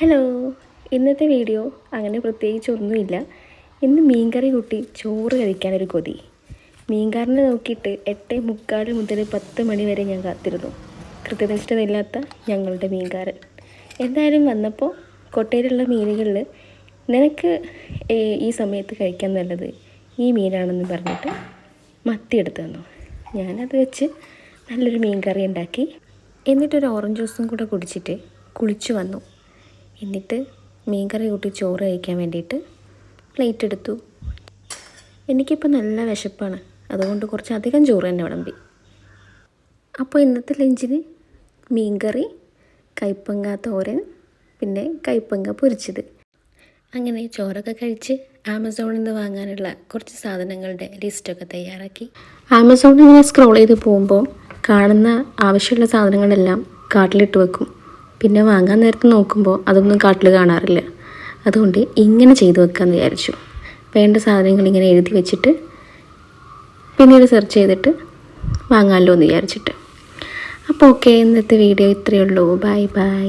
Hello. ഇന്നത്തെ video അങ്ങനെ പ്രത്യേകിച്ച് ഒന്നുമില്ല ഇന്ന് മീൻകറി കൂട്ടി ചോറ് കഴിക്കാനൊരു കൊതി. മീൻകാരനെ നോക്കിയിട്ട് എട്ട് മുക്കാൽ മുതൽ പത്ത് മണി വരെ ഞാൻ കാത്തിരുന്നു. കൃത്യനിഷ്ഠതയില്ലാത്ത ഞങ്ങളുടെ മീൻകാരൻ. എന്തായാലും വന്നപ്പോൾ കൊട്ടയിലുള്ള മീനുകളിൽ നിനക്ക് ഈ സമയത്ത് കഴിക്കാൻ നല്ലത് ഈ മീനാണെന്ന് പറഞ്ഞിട്ട് മത്തി എടുത്തു തന്നു. ഞാനത് വെച്ച് നല്ലൊരു മീൻ കറി ഉണ്ടാക്കി. എന്നിട്ടൊരു ഓറഞ്ച് ജ്യൂസും കൂടെ കുടിച്ചിട്ട് കുളിച്ചു വന്നു. എന്നിട്ട് മീൻകറി കൂട്ടി ചോറ് കഴിക്കാൻ വേണ്ടിയിട്ട് പ്ലേറ്റ് എടുത്തു. എനിക്കിപ്പോൾ നല്ല വിശപ്പാണ്. അതുകൊണ്ട് കുറച്ച് അധികം ചോറ് തന്നെ വിളമ്പി. അപ്പോൾ ഇന്നത്തെ ലഞ്ചിന് മീൻകറി കൈപ്പങ്ങ തോരൻ പിന്നെ കൈപ്പങ്ങ പൊരിച്ചത്. അങ്ങനെ ചോറൊക്കെ കഴിച്ച് ആമസോണിൽ നിന്ന് വാങ്ങാനുള്ള കുറച്ച് സാധനങ്ങളുടെ ലിസ്റ്റൊക്കെ തയ്യാറാക്കി. ആമസോണിൽ ഇങ്ങനെ സ്ക്രോൾ ചെയ്ത് പോകുമ്പോൾ കാണുന്ന ആവശ്യമുള്ള സാധനങ്ങളെല്ലാം കാട്ടിലിട്ട് വെക്കും. പിന്നെ വാങ്ങാൻ നേരത്ത് നോക്കുമ്പോൾ അതൊന്നും കാട്ടിൽ കാണാറില്ല. അതുകൊണ്ട് ഇങ്ങനെ ചെയ്തു വെക്കാമെന്ന് വിചാരിച്ചു. വേണ്ട സാധനങ്ങൾ ഇങ്ങനെ എഴുതി വെച്ചിട്ട് പിന്നീട് സെർച്ച് ചെയ്തിട്ട് വാങ്ങാമല്ലോ എന്ന് വിചാരിച്ചിട്ട്. അപ്പോൾ ഓക്കെ ഇന്നത്തെ വീഡിയോ ഇത്രയേ ഉള്ളൂ. Bye bye